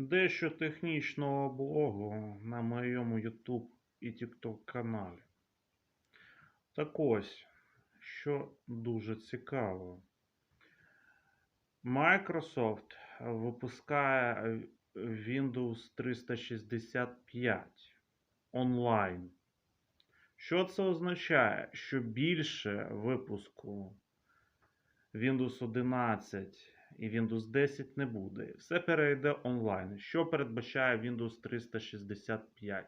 Дещо технічного блогу на моєму YouTube і TikTok каналі. Так ось, що дуже цікаво. Microsoft випускає Windows 365 онлайн. Що це означає? Що більше випуску Windows 11 і Windows 10 не буде. Все перейде онлайн. Що передбачає Windows 365?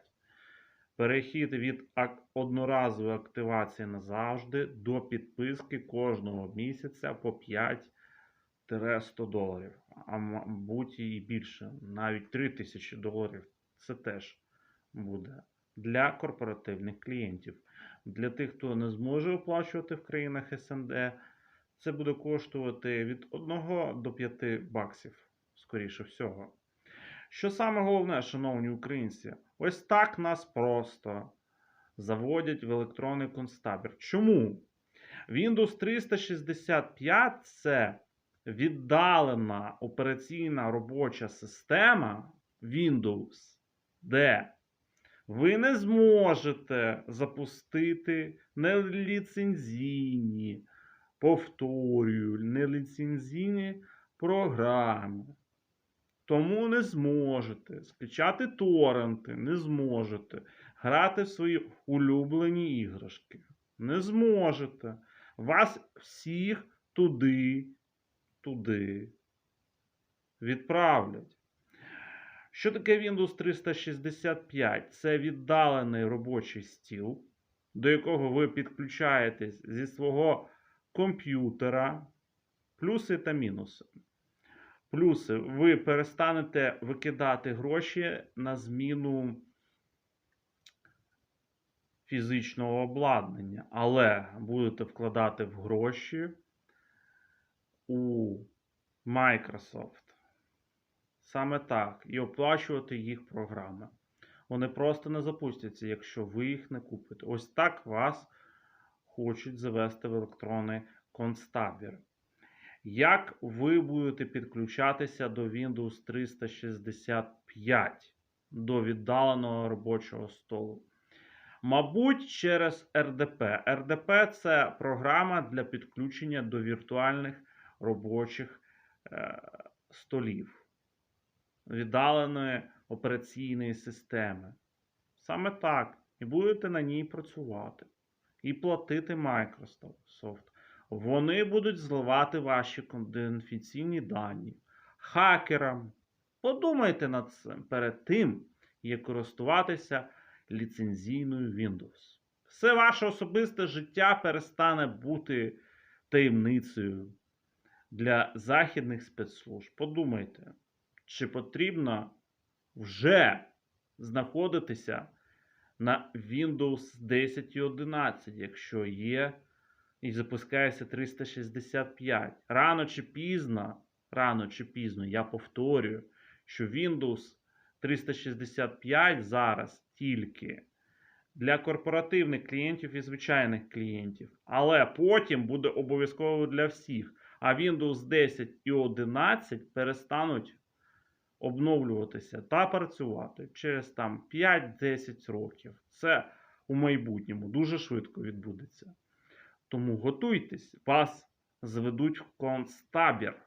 Перехід від одноразової активації назавжди до підписки кожного місяця по 5-100 доларів. А мабуть і більше, навіть 3000 доларів. Це теж буде для корпоративних клієнтів. Для тих, хто не зможе оплачувати в країнах СНД, це буде коштувати від 1 до 5 баксів, скоріше всього. Що саме головне, шановні українці, ось так нас просто заводять в електронний концтабір. Чому? Windows 365 це віддалена операційна робоча система Windows, де ви не зможете запустити неліцензійні, повторюю, неліцензійні програми. Тому не зможете скачати торренти, не зможете грати в свої улюблені іграшки. Не зможете. Вас всіх туди, туди відправлять. Що таке Windows 365? Це віддалений робочий стіл, до якого ви підключаєтесь зі свого комп'ютера. Плюси та мінуси. Плюси, ви перестанете викидати гроші на зміну фізичного обладнання, але будете вкладати в гроші у Microsoft. Саме так. І оплачувати їх програми. Вони просто не запустяться, якщо ви їх не купите. Ось так вас хочуть завести в електронний концтабір. Як ви будете підключатися до Windows 365 до віддаленого робочого столу? Мабуть, через RDP. RDP це програма для підключення до віртуальних робочих е, столів, віддаленої операційної системи. Саме так. І будете на ній працювати. І платити Microsoft. Вони будуть зливати ваші конфіденційні дані хакерам. Подумайте над цим перед тим, як користуватися ліцензійною Windows. Все ваше особисте життя перестане бути таємницею для західних спецслужб. Подумайте, чи потрібно вже знаходитися на Windows 10 і 11, якщо є і запускається 365. Рано чи пізно, рано чи пізно, я повторюю, що Windows 365 зараз тільки для корпоративних клієнтів і звичайних клієнтів. Але потім буде обов'язково для всіх. А Windows 10 і 11 перестануть обновлюватися та працювати через там 5-10 років. Це у майбутньому дуже швидко відбудеться. Тому готуйтесь, вас зведуть в концтабір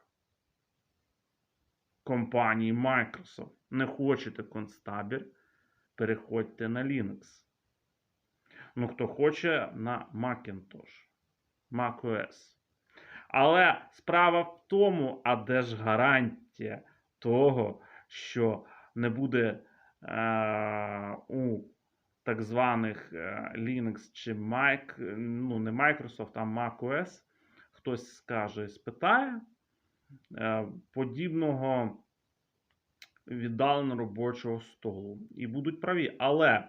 компанії Microsoft. Не хочете концтабір, переходьте на Linux. Ну, хто хоче на Macintosh, macOS. Але справа в тому, а де ж гарантія того, що не буде е, у так званих е, Linux чи Mac, ну не Microsoft, а macOS, хтось скаже і спитає е, подібного віддаленого робочого столу. І будуть праві. Але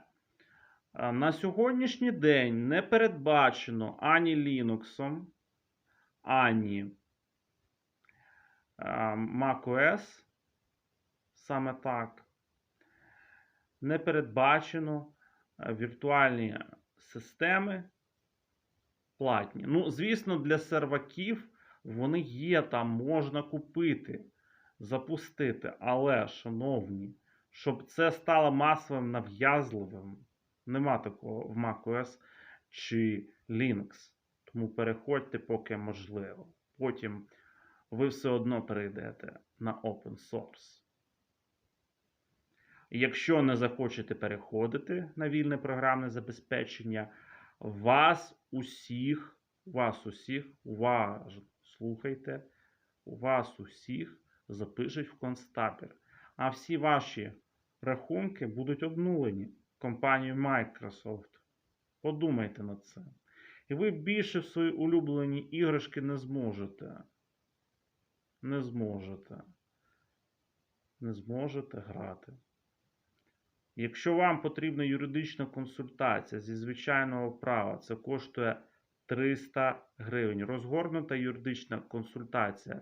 е, на сьогоднішній день не передбачено ані Linux, ані macOS, саме так, не передбачено е, віртуальні системи платні. Ну, звісно, для серваків вони є там, можна купити запустити. Але, шановні, щоб це стало масовим нав'язливим, нема такого в macOS чи Linux. Тому переходьте, поки можливо. Потім ви все одно перейдете на open source. Якщо не захочете переходити на вільне програмне забезпечення, вас усіх, вас усіх, уважно слухайте, вас усіх запишуть в концтабір. А всі ваші рахунки будуть обнулені компанією Microsoft. Подумайте над цим. І ви більше в свої улюблені іграшки не зможете. Не зможете. Не зможете грати. Якщо вам потрібна юридична консультація зі звичайного права, це коштує 300 гривень. Розгорнута юридична консультація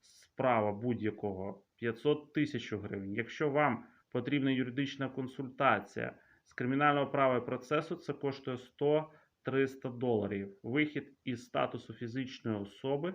з права будь-якого 500 тисяч гривень. Якщо вам потрібна юридична консультація з кримінального права і процесу, це коштує 100-300 доларів. Вихід із статусу фізичної особи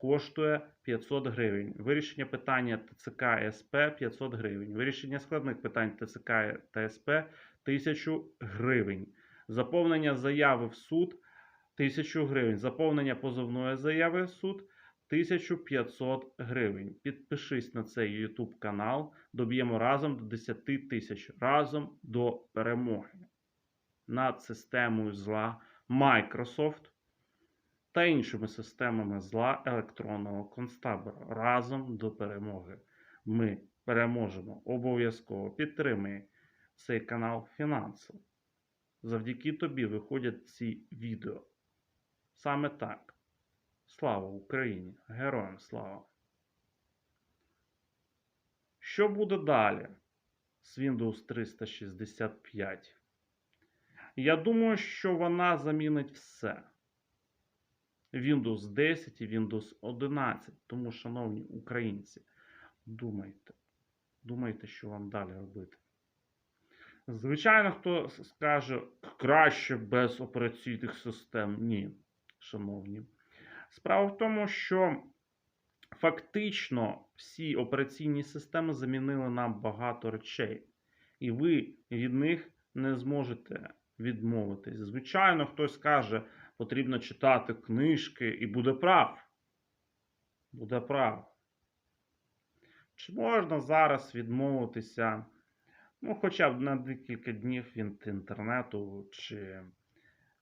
коштує 500 гривень. Вирішення питання ТЦК СП 500 гривень. Вирішення складних питань ТЦК та СП 1000 гривень. Заповнення заяви в суд 1000 гривень. Заповнення позовної заяви в суд 1500 гривень. Підпишись на цей YouTube канал. Доб'ємо разом до 10 тисяч. Разом до перемоги. Над системою зла Microsoft та іншими системами зла електронного концтабору. Разом до перемоги. Ми переможемо. Обов'язково підтримай цей канал фінансово. Завдяки тобі виходять ці відео. Саме так. Слава Україні! Героям слава! Що буде далі з Windows 365? Я думаю, що вона замінить все. Windows 10 і Windows 11. Тому, шановні українці, думайте, думайте, що вам далі робити. Звичайно, хто скаже краще без операційних систем. Ні, шановні. Справа в тому, що фактично всі операційні системи замінили нам багато речей, і ви від них не зможете відмовитись. Звичайно, хтось скаже, потрібно читати книжки, і буде прав. Буде прав. Чи можна зараз відмовитися, ну, хоча б на декілька днів від інтернету чи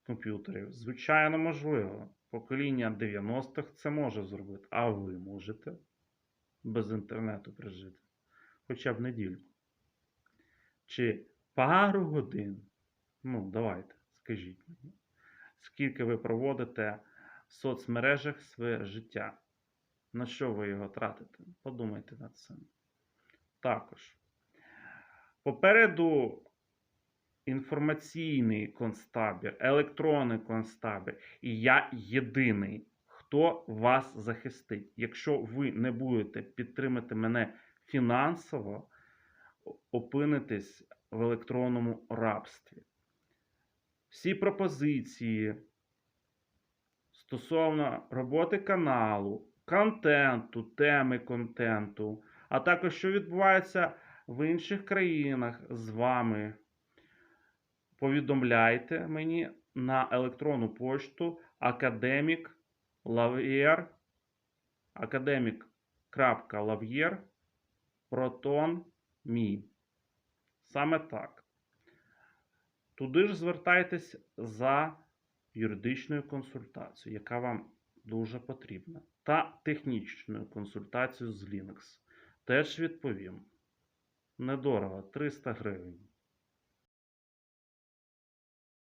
комп'ютерів? Звичайно, можливо. Покоління 90-х це може зробити. А ви можете без інтернету прожити. Хоча б недільку. Чи пару годин. Ну, давайте, скажіть мені. Скільки ви проводите в соцмережах своє життя? На що ви його тратите? Подумайте над цим. Також. Попереду інформаційний концтабір, електронний концтабір. І я єдиний, хто вас захистить. Якщо ви не будете підтримати мене фінансово, опинитесь в електронному рабстві. Всі пропозиції стосовно роботи каналу, контенту, теми контенту, а також що відбувається в інших країнах з вами повідомляйте мені на електронну пошту Протон Мі. Саме так. Туди ж звертайтесь за юридичною консультацією, яка вам дуже потрібна. Та технічною консультацією з Linux. Теж відповім. Недорого 300 гривень.